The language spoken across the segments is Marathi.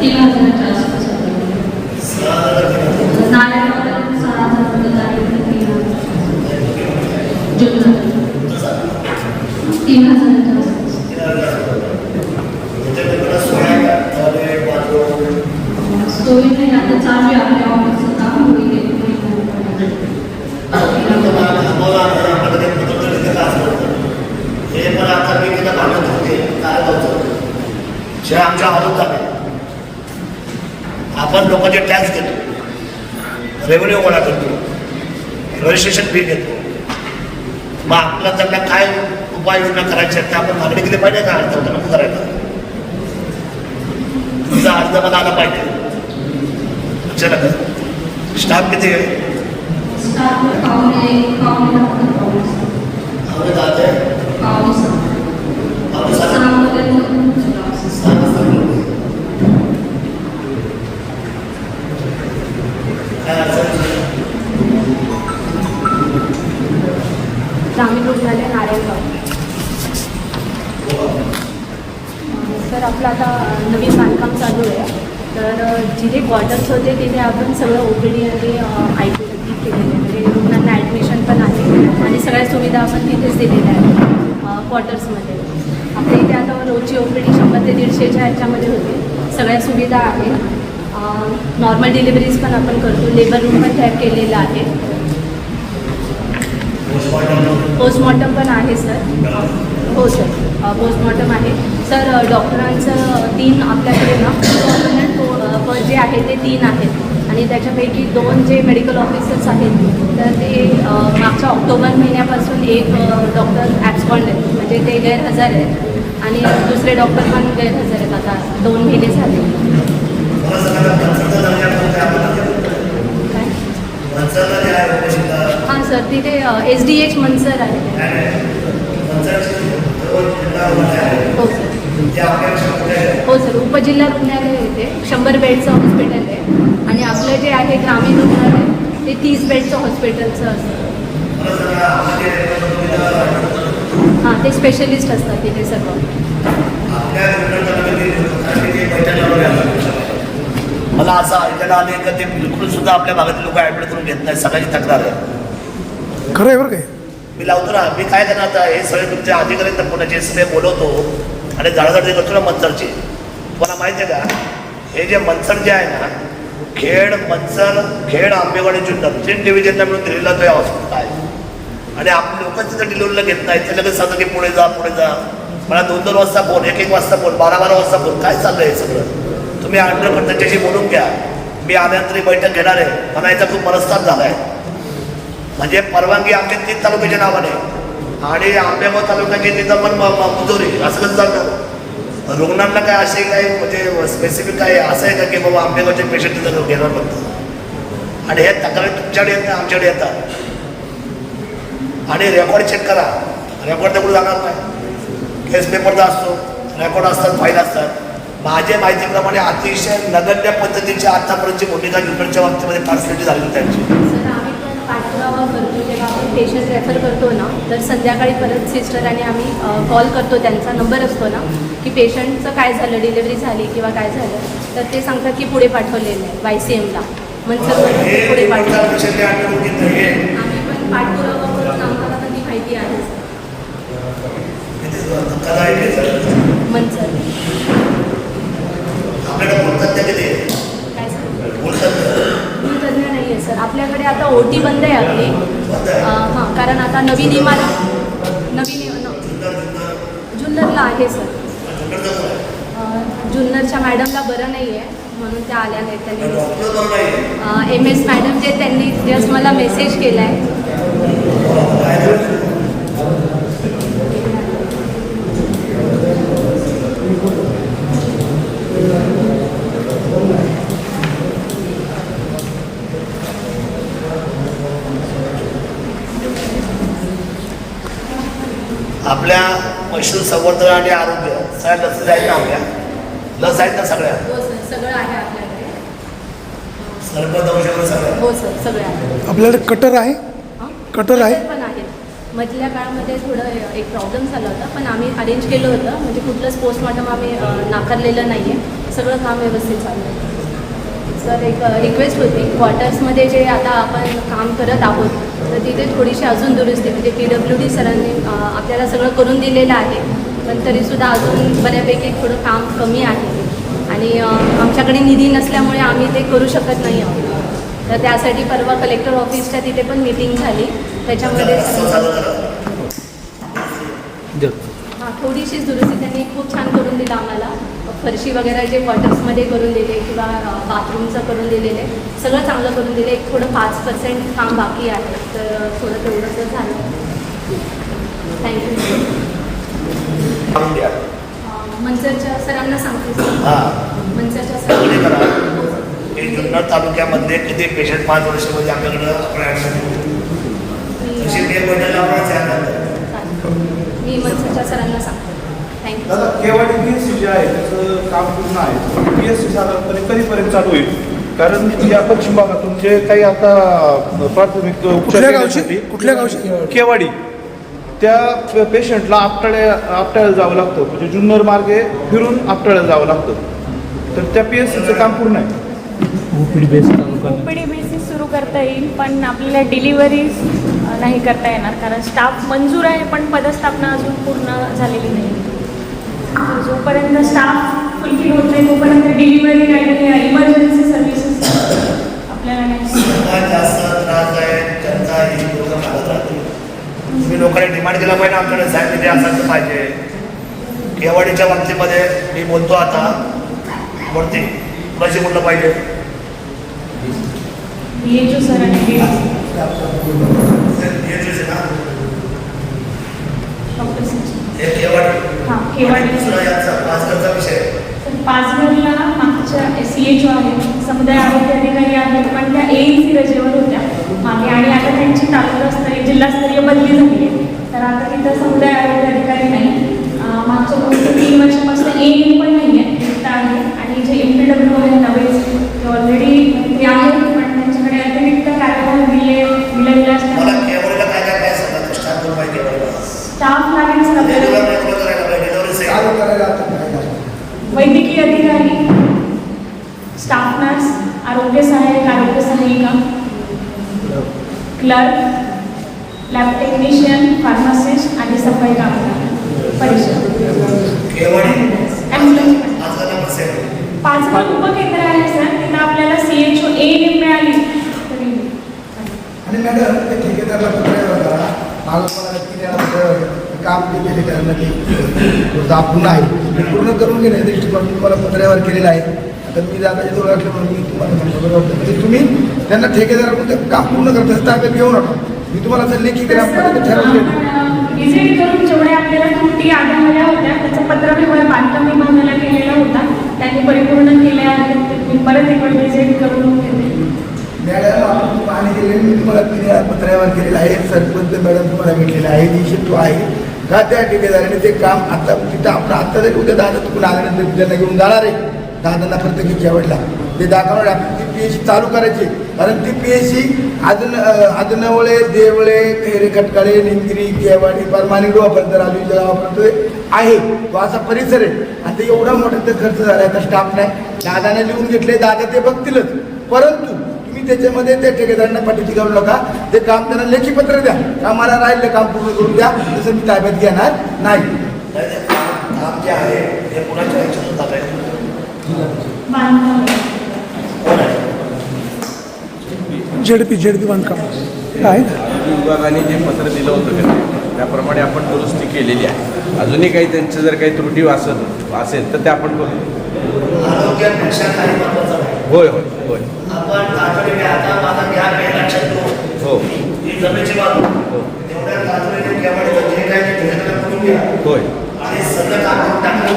तीन हजार किती? नाल्यावर सहा हजार होतं, गाडीवर तीन हजार. जुन्नर. तीन हजाराच्या आसपास तीन हजार असतो. त्याच्यामध्ये पुन्हा सोय आहे का? Toilet, bathroom. सोयी नाही आता चालू आहे आपल्या ऑफिसचं काम होईल एक महिन्यानंतर. तुम्हाला थांबवलं ते हे पण आता मी तिथं भांडत होते काय होतं? जे आमच्या हातात झाले आपण लोकांचे टॅक्स देतो रेव्हेन्यू गोळा करतो रजिस्ट्रेशन फी घेतो मग आपला त्यांना काय उपाययोजना करायच्या आहेत त्या आपण मागणी केली पाहिजे का अर्ज नको करायला तुमचा अर्ज मला आला पाहिजे. आलं स्टाफ किती आहे. ग्रामीण रुग्णालय नारायणगाव तर आपलं आता नवीन बांधकाम चालू आहे. तर जिथे क्वार्टर्स होते तिथे आपण सगळं ओ पी डी आणि आय टी केलेलं आहे. म्हणजे रुग्णांना ॲडमिशन पण आहे आणि सगळ्या सुविधा आपण तिथेच दिलेल्या आहेत क्वार्टर्समध्ये आपल्या इथे आता रोजची ओ पी डी शंभर ते दीडशेच्या ह्याच्यामध्ये होते. सगळ्या सुविधा आहेत. नॉर्मल डिलिव्हरीज पण आपण करतो. लेबर रूम पण तयार केलेला आहे पोस्टमॉर्टम पण आहे सर हो सर पोस्टमॉर्टम आहे. सर डॉक्टरांचं तीन आपल्याकडे ना जे आहे ते तीन आहेत. आणि त्याच्यापैकी दोन जे मेडिकल ऑफिसर्स आहेत तर ते मागच्या ऑक्टोबर महिन्यापासून एक डॉक्टर ॲब्सकॉन्ड आहेत. म्हणजे ते गैरहजर आहेत. आणि दुसरे डॉक्टर पण गैरहजर आहेत. आता दोन महिने झाले. हां सर तिथे एस डी एच मनसर आहे. हो सर हो सर उपजिल्हा रुग्णालय येते. शंभर बेडचं हॉस्पिटल आहे. आणि आपलं जे आहे ग्रामीण रुग्णालय ते तीस बेडचं हॉस्पिटलचं असतं. हां ते स्पेशलिस्ट असतात तिथे सर्व. मला असं ऐकायला आले का ते बिलकुल सुद्धा आपल्या भागातील लोक ऍडमिट करून घेत नाही सगळ्याची तक्रार आहे. खरं आहे बरं काय मी लावतो ना मी काय करणार आता हे सगळे तुमचे अधिकारी तर पुण्याचे सगळे बोलवतो आणि जाळाजाळी करतो ना मनसरची तुम्हाला माहिती आहे का? हे जे मनसर जे आहे ना खेड मनसर खेड आंबेवाडी जुन्नर तीन डिव्हिजनला मिळून दिलेला तो हॉस्पिटल आहे. आणि आपण लोक तिथं डिलिव्हरीला घेत नाही. ते लगेच सांगतो की पुढे जा पुढे जा. मला दोन दोन वाजता फोन एक एक वाजता फोन बारा बारा वाजता फोन काय चाललं हे सगळं? तुम्ही आंध्र त्यांच्याशी बोलून घ्या. मी आल्यानंतर बैठक घेणार आहे. मला याचा खूप मनस्ताप झाला आहे म्हणजे परवानगी आमच्या तीन तालुक्याच्या नावाने. आणि आंबेगाव तालुका तिथं पण म- मुजोरी असं कसं चालतं? रुग्णांना काय असे काय म्हणजे स्पेसिफिक काय असं आहे का की बाबा आंबेगावचे पेशंट तिथं घेणार फक्त? आणि हे तक्रारी तुमच्याकडे येत नाही आमच्याकडे येतात आणि रेकॉर्ड चेक करा. रेकॉर्ड तेवढं जाणार नाही. केस पेपरचा असतो. रेकॉर्ड असतात फाईल असतात. माझ्या माहितीप्रमाणे अतिशय नगण्य पद्धतीची आतापर्यंतची भूमिका जुन्नरच्या बाबतीमध्ये ट्रान्सलेट झालेली त्यांची. पेशंट रेफर करतो ना तर संध्याकाळी परत सिस्टर आणि आम्ही कॉल करतो त्यांचा नंबर असतो ना की पेशंटचं काय झालं डिलिव्हरी झाली किंवा काय झालं तर ते सांगतात की पुढे पाठवलेलं आहे वाय सी एमला ते पुढे पाठवलं आम्ही पण पाठपुरावा करून आम्हाला माहिती आहे सर. आपल्याकडे आता ओ टी बंद आहे आपली. हां कारण आता नवीन इमारत नवीन. जुन्नरला आहे सर. जुन्नरच्या मॅडमला बरं नाही आहे म्हणून त्या आल्या नाहीत त्यांनी. एम एस मॅडम जे त्यांनी जस्ट मला मेसेज केला आहे आपल्या पशु संवर्धन आणि आरोग्य सगळ्या लस आहेत ना आपल्या. लस आहेत ना सगळ्या हो सर सगळं आहे आपल्याकडे. सर्पदंश सगळ्या हो सर सगळं आहे. आपल्याकडे कटर आहे? हां? कटर आहे? मधल्या काळामध्ये थोडं एक प्रॉब्लेम झाला होता पण आम्ही अरेंज केलं होतं. म्हणजे कुठलंच पोस्टमॉर्टम आम्ही नाकारलेलं नाही आहे सगळं काम व्यवस्थित चाललं आहे सर एक रिक्वेस्ट होती. क्वार्टर्समध्ये जे आता आपण काम करत आहोत तर तिथे थोडीशी अजून दुरुस्ती म्हणजे पी डब्ल्यू डी सरांनी आपल्याला सगळं करून दिलेलं आहे. पण तरीसुद्धा अजून बऱ्यापैकी थोडं काम कमी आहे. आणि आमच्याकडे निधी नसल्यामुळे आम्ही ते करू शकत नाही आहोत. तर त्यासाठी परवा कलेक्टर ऑफिसच्या तिथे पण मीटिंग झाली. त्याच्यामध्ये हां थोडीशीच दुरुस्ती त्यांनी खूप छान करून दिलं आम्हाला. फरशी वगैरे जे क्वार्टर्समध्ये करून दिले किंवा बाथरूमचं करून दिलेले सगळं चांगलं करून दिले. एक थोडं पाच पर्सेंट काम बाकी आहे. तर थोडं तेवढंच झालं. थँक्यू मंचरच्या सरांना सांगते. मंचरच्या सर जुन्नर तालुक्यामधले किती पेशंट पाच वर्षामध्ये आपल्याकडं मी मंचरच्या सरांना सांगते. दादा केवाडी पी एस सी जे आहे त्याचं काम पूर्ण आहे. पी एस सी साधारणपणे कधीपर्यंत चालू होईल? कारण या पश्चिम भागातून जे काही आता प्राथमिक उपचार कुठल्या गावची? कुठल्या गावची? केवाडी त्या पेशंटला आपटाळ्या आपटाळ्याला जावं लागतं. म्हणजे जुन्नर मार्गे फिरून आपटाळ्याला जावं लागतं. तर त्या पी एस सीचं काम पूर्ण आहे. ओपीडी बेसिस सुरू करता येईल पण आपल्याला डिलिव्हरीज नाही करता येणार कारण स्टाफ मंजूर आहे पण पदस्थापना अजून पूर्ण झालेली नाही. जोपर्यंत स्टाफ फुलफिल होत नाही तोपर्यंत डिलिव्हरी आणि इमर्जन्सी सर्व्हिसेस आपल्याला नाही त्रासदायक जनता ही लोक मागत राहते. तुम्ही लोकांनी डिमांड केला पाहिजे आमच्याकडे साहेब निधी असायला पाहिजे. केवाडीच्या बाबतीमध्ये मी बोलतो आता वरती. कुणाशी बोललं पाहिजे? सर हेच आहे ना? डॉक्टर सचिन हे. दुसरा यांचा विषय. पाचगडला मागच्या सी एच ओ आहेत समुदाय आरोग्य अधिकारी आहेत पण त्या ए सी रजेवर होत्या. मागे आणि आता त्यांची तालुकास्तरीय जिल्हास्तरीय बदली झाली आहे. तर आता तिथं समुदाय आरोग्य अधिकारी नाही. मागच्या दोन ते तीन वर्षापासून ए एम पण नाही आहे आणि जे एम पी डब्ल्यू आहेत नवेच ते ऑलरेडी ते आहेत पण त्यांच्याकडे अतिरिक्त कार्यक्रम दिले असतात. केवाडीला स्टाफ लागेल आपल्याला रेग्युलर करायला पाहिजे डिलिव्हरी वैद्यकीय अधिकारी स्टाफ नर्स आरोग्य सहाय्यक आरोग्य सहाय्यिका क्लर्क लॅब टेक्निशियन फार्मासिस्ट आणि सफाई कामगार. परिषद. पाचवा उपकेंद्र आहे सर तिथं आपल्याला सी एच ओ ए मिळाली. आणि मॅडम ठेकेदारला पत्र काम ते केले त्यांना ते दाखवून आहे. ते पूर्ण करून घेणे दृष्टिकोन तुम्हाला पत्र्यावर केलेलं आहे. आता मी दादाच्या जवळ असलं म्हणून मी तुम्हाला सांगतो. बरोबर. म्हणजे तुम्ही त्यांना ठेकेदाराकडून ते काम पूर्ण करता ताब्यात घेऊ नका. मी तुम्हाला जर लेखी ठरवून देतो व्हिजिट करून जेवढ्या आपल्याला त्रुटी आढळल्या होत्या त्याचं पत्रव्यवहार बांधकाम विभागाला केलेला होता. त्यांनी परिपूर्ण केले आहेत मी परत एक वेळ व्हिजिट करून घेते. मॅडम आपण पाणी दिले मी तुम्हाला तिने पत्र्यावर केलेलं आहे. सरपंच मॅडम तुम्हाला भेटलेला आहे. निश्चित तो आहे. का त्या ठेकेदाराने ते काम आता तिथं आपण आता जरी उद्या दादा तिकडून आल्यानंतर त्यांना घेऊन जाणार आहे. दादांना प्रत्येकी आवडला ते दाखवणार आपण ती पी एच सी चालू करायची. कारण ती पी एच सी अजून आदनवळे देवळे खैरे खटकाळे निमगिरी केवाडी परमानी डोहापर्यंत राजू गावापर्यंत आहे. तो असा परिसर आहे. आणि ते एवढा मोठा तर खर्च झाला आता स्टाफ नाही. दादाने लिहून घेतले दादा ते बघतीलच. परंतु तुम्ही त्याच्यामध्ये त्या ठेकेदारांना पाठीची करू नका. ते काम त्यांना लेखी पत्र द्या. आम्हाला राहिलं काम पूर्ण करून द्या. तसं मी ताब्यात घेणार नाही. काम जे आहे हे कुणाच्या ह्याच्यातून झेडपी झेडपी बांधकाम. आहे ना विभागाने जे पत्र दिलं होतं त्याप्रमाणे आपण दुरुस्ती केलेली आहे. अजूनही काही त्यांचं जर काही त्रुटी असेल असेल तर ते आपण करू. होय होय होय. आपण तातडीने आता माझा गॅप आहे लक्षात ठेवू. हो. ही जमेची बाजू हो. तेवढ्या तातडीने केवळ जे ते करून घ्या. होय. आणि सगळं करून टाकलं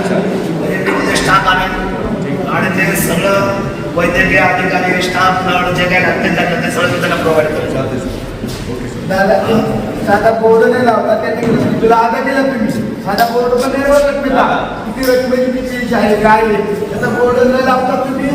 म्हणजे मी तिथे स्टाफ आणि ते सगळं वैद्यकीय अधिकारी स्टाफ नळ जे काही लागते त्यांना ते सगळं मी त्यांना प्रोव्हाइड सर दादा साधा बोर्ड नाही लावला त्या ठिकाणी तुला आधा दिला तुम्ही? साधा बोर्ड पण नाही रकमेचा किती रकमेची किती फीस आहे काय आहे त्याचा बोर्ड न लावता तुम्ही?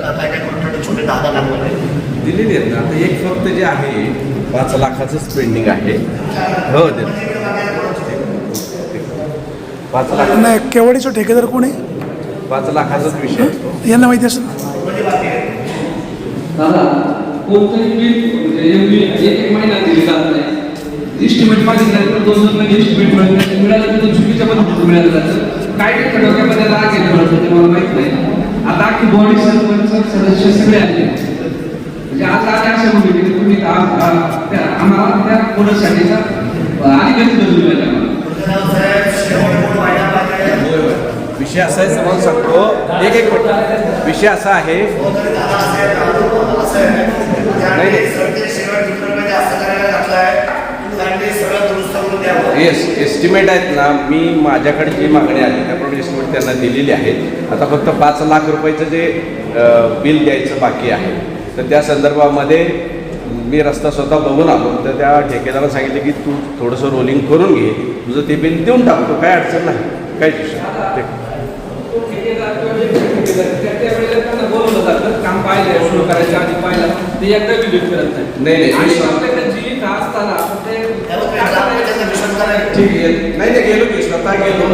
काय काय छोटे दहा दहा लाख दिलेली आहेत ना. आता एक फक्त जे आहे पाच लाखाचं स्पेंडिंग आहे. हो दे? पाच लाख. नाही केवाडीचा ठेकेदार कोण आहे? पाच लाखाचाच विषय यांना माहिती असेल? कोणतंही बिल म्हणजे एक एक महिना दिली जात नाही. इस्टिमेट मागितलं तर दोन दोन महिने इस्टिमेट मिळत नाही. मिळालं तर चुकीच्या मिळालं जातं. काय काय डोक्यामध्ये राग येतो मला माहीत नाही. आता अख्खी बॉडी सरपंच सदस्य सगळे आले. म्हणजे आज आले अशा की तुम्ही आम्हाला त्या कोणासाठीचा अधिकारी बदलू पाहिजे विषय असा आहे समोर सांगतो. एक एक विषय असा आहे. येस एस्टिमेट आहेत ना मी माझ्याकडे जी मागणी आली त्याप्रमाणे एस्टिमेट त्यांना दिलेली आहे. आता फक्त पाच लाख रुपयाचं जे बिल द्यायचं बाकी आहे तर त्या संदर्भामध्ये मी रस्ता स्वतः बघून आलो. तर त्या ठेकेदाराला सांगितलं की तू थोडंसं रोलिंग करून घे तुझं ते बिल देऊन टाकतो काय अडचण नाही विषय नाही. नाही. ठीक आहे नाही नाही गेलो की स्वतः गेलो.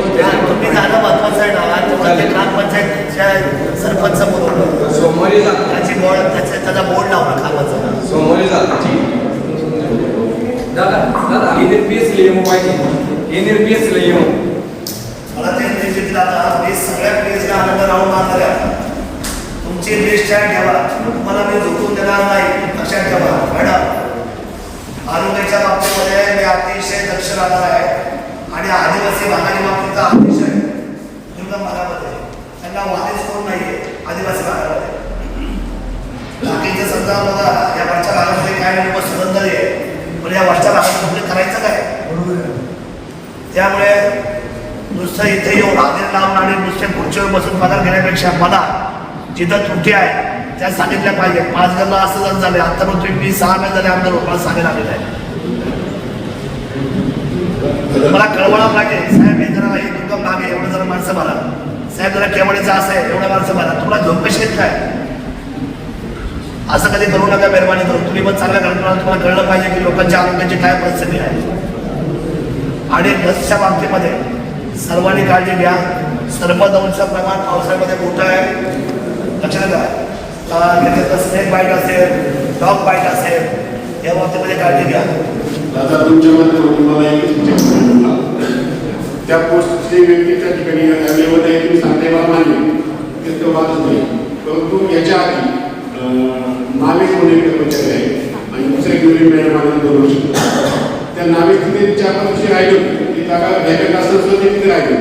तुम्ही जाणं महत्वाचं आहे ना तेव्हा ते ग्रामपंचायतच्या सरपंच बोलवलं सोमवारी जातो त्याची बोर्ड त्याचा त्याचा बोर्ड लावला कामाचा सोमवारी जातो ठीक दादा दादा लिहिमो पाहिजे. लिहिमो मला ते आता मी सगळ्या पेजला आनंद राहून मारणार आहे तुमची लिस्ट आहे ठेवा तुम्हाला मी झुकून देणार नाही. लक्षात ठेवा. मॅडम आरोग्याच्या बाबतीमध्ये मी अतिशय दक्ष राहणार आहे. आणि आदिवासी भागाच्या बाबतीत अतिशय दुर्गम भागामध्ये त्यांना वादीच कोण नाही आहे आदिवासी भागामध्ये बाकीच्या समजा बघा या वरच्या भागामध्ये काय लोक सुगंधर आहे. पण या वरच्या भागामध्ये करायचं काय? त्यामुळे नुसतं इथे येऊन हाजीर लावून आणि नुसते खुर्चीवर बसून पगार घेण्यापेक्षा मला जिथं त्रुटी आहे त्या सांगितल्या पाहिजे. पाच गरला असं जण झाले. आता मग तुम्ही मी सहा महिने झाले. आमदार मला सांगायला आलेला आहे मला कळवळा लागेल. साहेब हे जरा एक दुकान भाग आहे. एवढं जरा माणसं मला साहेब जरा केवढीचं असं आहे. एवढं माणसं मला तुम्हाला झोप कशी येत काय असं कधी करू नका मेहरबानी करून तुम्ही पण चांगल्या घटना तुम्हाला कळलं पाहिजे की लोकांच्या आरोग्याची काय परिस्थिती आहे. आणि लसच्या बाबतीमध्ये सर्वांनी काळजी घ्या. सर्व सर्पदंश प्रमाण पावसाळ्यामध्ये मोठं आहे. लक्षात घ्या त्याच्यात स्नेक बाईट असेल डॉग बाईट असेल या बाबतीमध्ये काळजी घ्या आता तुमच्या त्या पोस्टची व्यक्ती त्या ठिकाणी अवेलेबल आहे तुम्ही सांगताय मला मान्य ते तो वादच नाही. परंतु याच्या आधी नाविक म्हणून एक कर्मचारी आहे आणि दुसरे युनिट मॅडम आनंद करू शकतो. त्या नाविक तिथे चार पाच वर्षी राहिले होते. ती जागा घ्यायला असं सुद्धा ते तिथे राहिले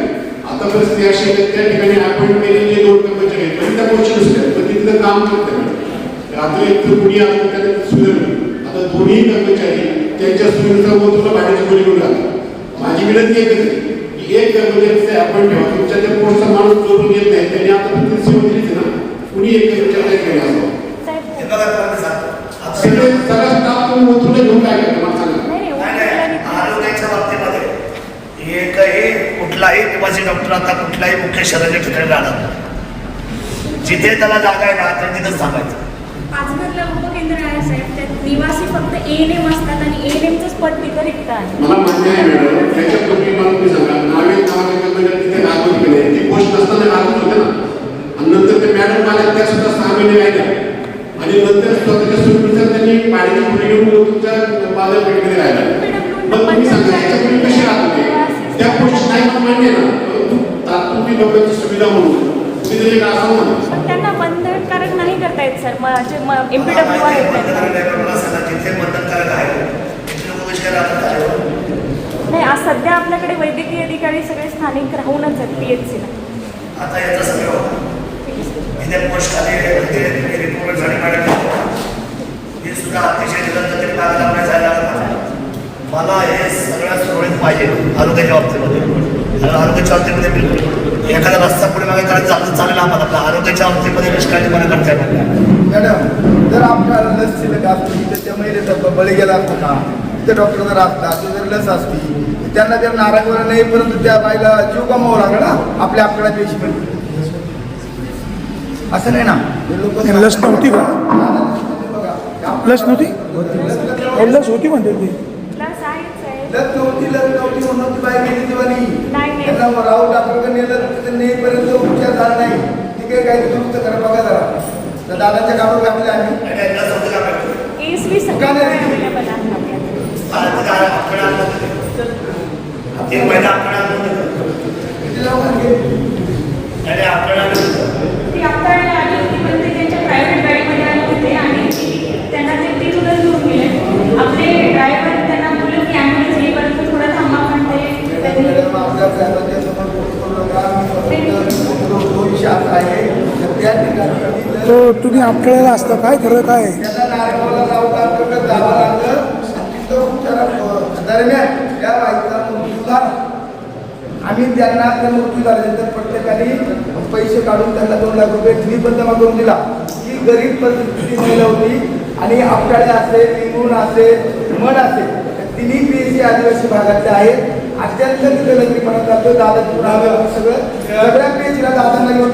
आता परिस्थिती अशी आहे त्या ठिकाणी अपॉइंट केलेले दोन कर्मचारी आहेत. पण त्या पोस्ट नसतात पण ते तिथं काम करतात रात्री एक तर कुणी आलं त्याने सुधारली. आता दोन्ही कर्मचारी त्यांच्या सुविधा तुला भाड्याची गोळी घेऊन राहतात माझी विनंती एकच आहे की एक कर्मचारी आपण ठेवा. तुमच्या त्या पोस्टचा माणूस जोडून येत नाही. त्यांनी आता फक्त सेवा दिलीच ना. कुणी एक कर्मचारी ठिकाणी असावा हे. सगळे सगळा स्टाफ तुम्ही घेऊन काय करता मला सांगा कुठलाही निवासी डॉक्टर आता कुठल्याही मुख्य शहराच्या ठिकाणी राहणार नाही. जिथे त्याला जागा आहे ना त्या तिथंच थांबायचं. पाचघरला उपकेंद्र आहे साहेब त्यात निवासी फक्त ए एन एम असतात आणि ए एन एमचंच पद तिथं रिक्त आहे. मला मान्य आहे मॅडम त्याच्यात तुम्ही मला तुम्ही सांगा. नावे नावाच्या कर्मचारी तिथे ती पोस्ट होते ना. आणि नंतर ते मॅडम आल्या त्या सुद्धा सहा महिने राहिल्या आणि नंतर स्वतःच्या त्यांनी पाणी पुढे घेऊन तुमच्या बाजारपेठेमध्ये राहिला. मग तुम्ही सांगा याच्यापूर्वी कशी राहत होते त्या नाही मला मान्य ना. लोकांची सुविधा म्हणून. पण त्यांना बंधनकारक नाही करता येत सर. माझे एम पी डब्ल्यू नाही आज सध्या आपल्याकडे वैद्यकीय अधिकारी सगळे स्थानिक राहूनच आहेत पी एच सीला आता याचं सगळं हे मला हे सगळ्यात सुरळीत पाहिजे आरोग्याच्या बाबतीमध्ये. आरोग्याच्या बाबतीमध्ये बिलकुल एखादा रस्ता पुढे मागे करायचं चालतं चालेल आम्हाला पण आरोग्याच्या बाबतीमध्ये निष्काळजीपणा करता येणार नाही. मॅडम जर आपल्याला लस शिल्लक असती तर त्या महिलेचा बळी गेला असतो का? त्या डॉक्टर जर असता तो जर लस असती त्यांना जर नारायणवर नाही परंतु त्या बाईला जीव गमावं लागला ना आपल्या आपल्याला पेशी पण असं नाही ना? लोक लस नव्हती का? लस नव्हती? लस होती म्हणते ती. लस नव्हती लस नव्हती म्हणून ती बाई गेली तेव्हा नाही, नाही. नाही. त्यांना राहुल डॉक्टरकडे नेलं तिथे नेईपर्यंत उपचार झाला नाही. ठीक आहे काही दुरुस्त करा बघा जरा. तर दादाच्या कामावर घातले आम्ही. आणि काय लस होती का मॅडम? एस वी सगळे अवेलेबल आहे आपल्याकडे. आता ते काय आपल्याला आणलं होतं. एक महिना आपल्याला आणलं होतं. किती लवकर गेली? आणि आपल्याला आणलं होतं. ती आपल्याला आली होती पण ते त्यांच्या प्रायव्हेट गाडीमध्ये आले होते आणि त्यांना ते तिथूनच घेऊन गेले आपले ड्रायव्हर त्यांना बोलले की ॲम्ब्युलन्स येईपर्यंत थोडं थांबा पण ते त्यांनी मॅडम, आपल्या साहेबांच्या समोर बोलतो नका. मी फक्त बोलतो, विषय असा आहे तर त्या तुम्ही आपल्याला असता काय खरं काय? झाला आम्ही त्यांना त्या मृत्यू झाल्यानंतर प्रत्येकाने पैसे काढून त्यांना दोन लाख रुपये जमा करून दिला. ही गरीब परिस्थिती महिला होती आणि आपल्याकडे असेल लिंबून असेल मड असेल तर तिन्ही पीएसी आदिवासी भागातले आहेत. अत्यंत तिथे लग्नीपणा जातो दादा सगळं. सगळ्या पीएसीला दादांना घेऊन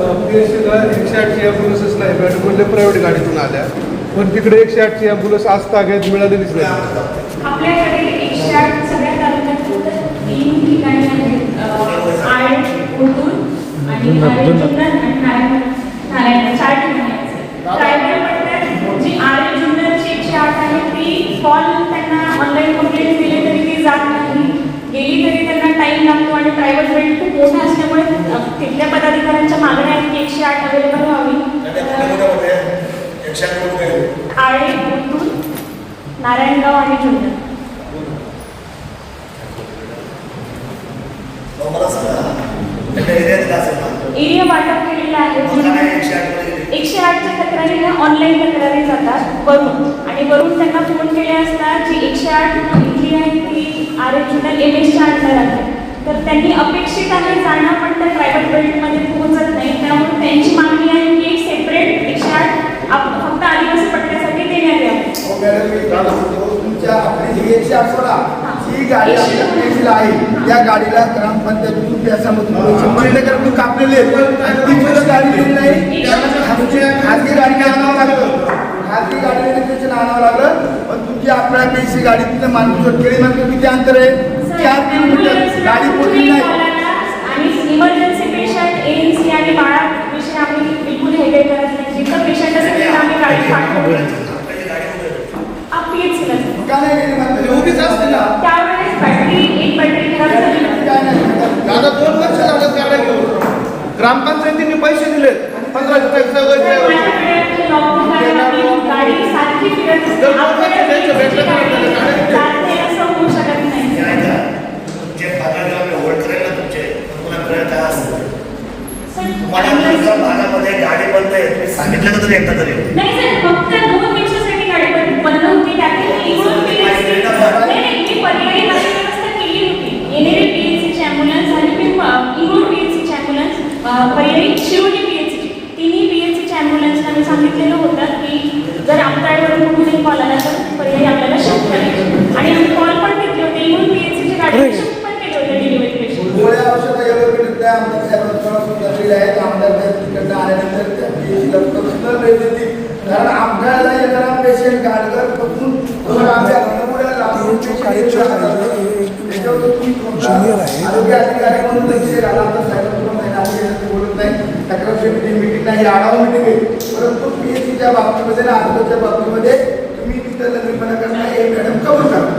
फिरणार आहे. पीएससीला एकशे आठची ॲम्ब्युलन्सच नाही मॅडम म्हणजे प्रायव्हेट गाडीतून आल्या पण तिकडे एकशे आठची ॲम्ब्युलन्स आज ताग्यात मिळालेलीच नाही आपल्याकडे एकशे आठ सगळ्या तालुक्यात फक्त तीन ठिकाणी आहेत आळे आणि आळे जुन्नर आणि नारायण नारायण चार ठिकाणी आहेत प्रायव्हेट पडतात जी आळे जुन्नरची एकशे आठ आहे ती कॉल त्यांना ऑनलाईन कंप्लेंट दिली तरी ती जात नाही गेली तरी त्यांना टाईम लागतो आणि प्रायव्हेट बेड खूप मोठा असल्यामुळे तिथल्या पदाधिकाऱ्यांच्या मागण्या आहेत की एकशे आठ अवेलेबल व्हावी? आळे नारायणगाव आणि जुन्नर. ना? एरिया वाटप केलेला आहे काय एकशे आठच्या तक्रारी ह्या ऑनलाईन तक्रारी जातात वरून. आणि वरून त्यांना फोन केले असता जी एकशे आठ इथली आहे आर एच एम एसच्या अंडर आहे. तर त्यांनी अपेक्षित आहे जाणं पण त्या प्रायव्हेट बेल्टमध्ये पोहोचत नाही. त्यामुळे त्यांची मागणी आहे की एक सेपरेट एकशे आठ आप- फक्त आदिवासी पट्ट्यासाठी देण्यात यावं. हो तुमच्या आपली जी एकशे आठ सोळा जी गाडी आपल्या पेशीला आहे त्या गाडीला ग्रामपंचायतीतून त्याच्यामधून शंभर टक्के कापलेली आहे आणि ती सुद्धा गाडी गेली नाही खाजगी खाजगी गाडीने आणावं खाजगी गाडीने त्याच्या आणावं लागलं? पण तुमची आपल्या पेशी गाडी तिथं माणूस केळी माणसं किती अंतर आहे? चार किलोमीटर. गाडी पोचली नाही. आणि इमर्जन्सी पेशंट एएनसी आणि बाळा विषयी आम्ही बिलकुल हे काही करत नाही. जिथं पेशंट असेल तिथं आम्ही गाडी पाठवतो. आपल्याची गाडी कुठे आहे? पीएचसीला का नाही गेली माणसं उभीच असते ना. त्यावेळेस बॅटरी एक बॅटरी खराब झाली. काय नाही दादा दोन वर्ष गाड्या घेऊन. ग्रामपंचायतीने पैसे दिले पंधरा गाडी सारखी फिरत असते. नाही असं होऊ शकत नाही. मी होल्ड करेल ना तुमचे पण तुम्हाला कळत काय असतं तुम्हाला तुमच्या भागामध्ये गाडी बंद आहे तुम्ही सांगितलं का तरी एकदा तरी? नाही सर फक्त दोन दिवसासाठी गाडी बंद बंद होती त्यातली इकडून नाही मी पर्यायी व्यवस्था केली होती. येणेरी पीएचसीची ॲम्ब्युलन्स आणि मी इंगोड पीएचसीची ॲम्ब्युलन्स पर्यायी शिरोली पीएचसीची तिन्ही पीएचसीच्या ॲम्ब्युलन्सला मी सांगितलेलं होतं की जर आपल्याकडून कुठूनही कॉल आला तर पर्यायी आपल्याला शिफ्ट करायची आणि आम्ही कॉल पण घेतले होते इंगोड पीएचसीच्या गाडी शिफ्ट पण केले होते डिलिव्हरी पेशंट गोळ्या औषधं एवढं भेटत नाही आमदार साहेबांना सुधारलेले आहेत आमदार साहेब तिकडनं आल्यानंतर त्या PhD ला पर्सनल भेट देतील. कारण आपल्याला येणारा पेशंट गाडगरपासून. आरोग्य अधिकारी म्हणून लक्ष बोलत नाही. बॅकअप समिती मिटिंग नाही आढावा मिटिंग आहे. परंतु पी एस सीच्या बाबतीमध्ये आरोग्याच्या बाबतीमध्ये तुम्ही तिथं लग्नपणा करणं हे मॅडम कबूल करा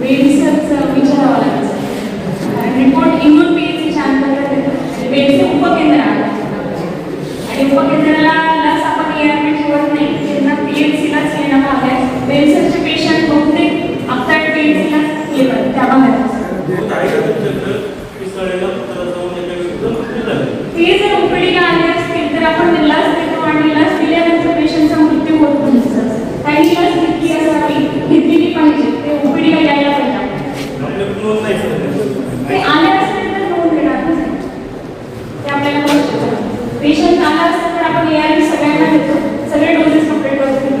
बेडसरचं विचारावं लागेल कारण रिपोर्ट इंग्लूड पी एस सीच्या अंतर्गत येतं बेडचं उपकेंद्र आहे आणि उपकेंद्राला लस आपण ए आर पी ठेवत नाही. त्यांना पी एच सीलाच येणं भाग आहे पेशंट बहुतेक आपल्या पी एच सीलाच येतात त्या भागात ते जर ओपीडीला आले असतील तर आपण लस देतो आणि लस दिल्यानंतर पेशंटचा मृत्यू होत नाही. सर. काही लस घेतली असावी घेतलेली पाहिजे ते ओपीडीला यायला पाहिजे ते आले असतील तर नोंद देणार ना सर. ते आपल्याला पेशंट आला असेल तर आपण एआरपी सगळ्यांना देतो सगळे डोसेस कंप्लीट करतो